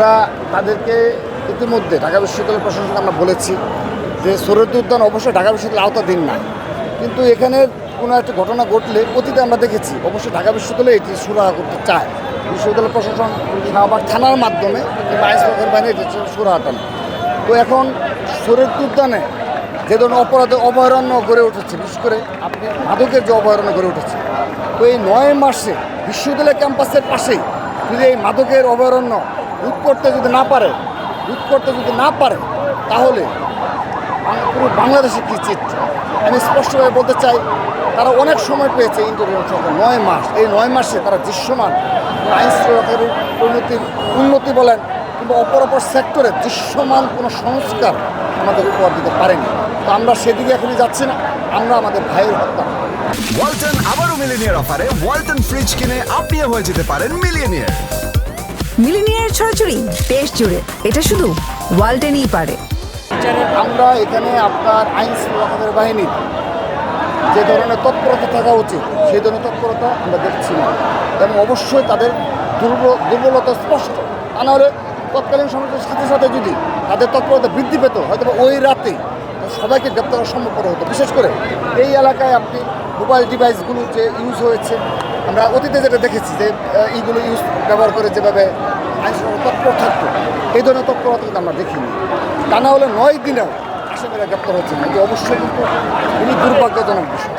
আমরা তাদেরকে ইতিমধ্যে ঢাকা বিশ্ববিদ্যালয় প্রশাসনকে আমরা বলেছি যে সৈরদ উদ্যান অবশ্যই ঢাকা বিশ্ববিদ্যালয় আওতা দিন না। কিন্তু এখানে কোনো একটা ঘটনা ঘটলে অতীতে আমরা দেখেছি, অবশ্যই ঢাকা বিশ্ববিদ্যালয় এটি সুরাহা করতে চায়। বিশ্ববিদ্যালয় প্রশাসন শাহবাগ থানার মাধ্যমে আইন শৃঙ্খলা বাহিনী এটি সুরাহাটা তো এখন সৈরদ উদ্যানে যে ধরনের অপরাধে অভয়ারণ্য গড়ে উঠেছে, বিশেষ করে আপনি মাদকের যে অভয়ারণ্য গড়ে উঠেছে, তো এই নয় মাসে বিশ্ববিদ্যালয় ক্যাম্পাসের পাশেই যদি এই মাদকের অভয়ারণ্য রোধ করতে যদি না পারে রোধ করতে যদি না পারে তাহলে পুরো বাংলাদেশে কী চিত্র? আমি স্পষ্টভাবে বলতে চাই তারা অনেক সময় পেয়েছে ইন্টারভিউ সরকার নয় মাস। এই নয় মাসে তারা দৃশ্যমান আইন শৃঙ্খলার উন্নতি উন্নতি বলেন কিংবা অপর অপর সেক্টরে দৃশ্যমান কোনো সংস্কার আমাদের উপহার দিতে পারেনি। তো আমরা সেদিকে এখনই যাচ্ছি না আমরা আমাদের ভাইয়ের হত্যা ওয়ালটন আবারও মিলিনিয়ার অফারে ওয়ালটন ফ্রিজ কিনে আপনিও হয়ে যেতে পারেন মিলিয়নিয়ার। মিলিনিয়ার ছড়াছড়ি দেশ জুড়ে। এটা শুধু ওয়ালটেনই পারে। আমরা, এখানে আপনার আইন শৃঙ্খলা বাহিনীর যে ধরনের তৎপরতা থাকা উচিত, সেই ধরনের তৎপরতা আমরা দেখছি না। এবং অবশ্যই তাদের দুর্বল দুর্বলতা স্পষ্ট। তা নাহলে তৎকালীন সমাজের সাথে সাথে যদি তাদের তৎপরতা বৃদ্ধি পেত হয়তো ওই রাতেই সবাইকে গ্রেপ্তার করা সম্ভব হতো। বিশেষ করে এই এলাকায় আপনি মোবাইল ডিভাইসগুলো যে ইউজ হয়েছে, আমরা অতীতে যেটা দেখেছি যে এইগুলো ইউজ ব্যবহার করে যেভাবে আইন শৃঙ্খলা তৎপর থাকতো, এই ধরনের তৎপরতা কিন্তু আমরা দেখিনি। তা না হলে নয় দিনেও আসামিরা গ্রেপ্তার হচ্ছে না। অবশ্যই কিন্তু খুবই দুর্ভাগ্যজনক বিষয়।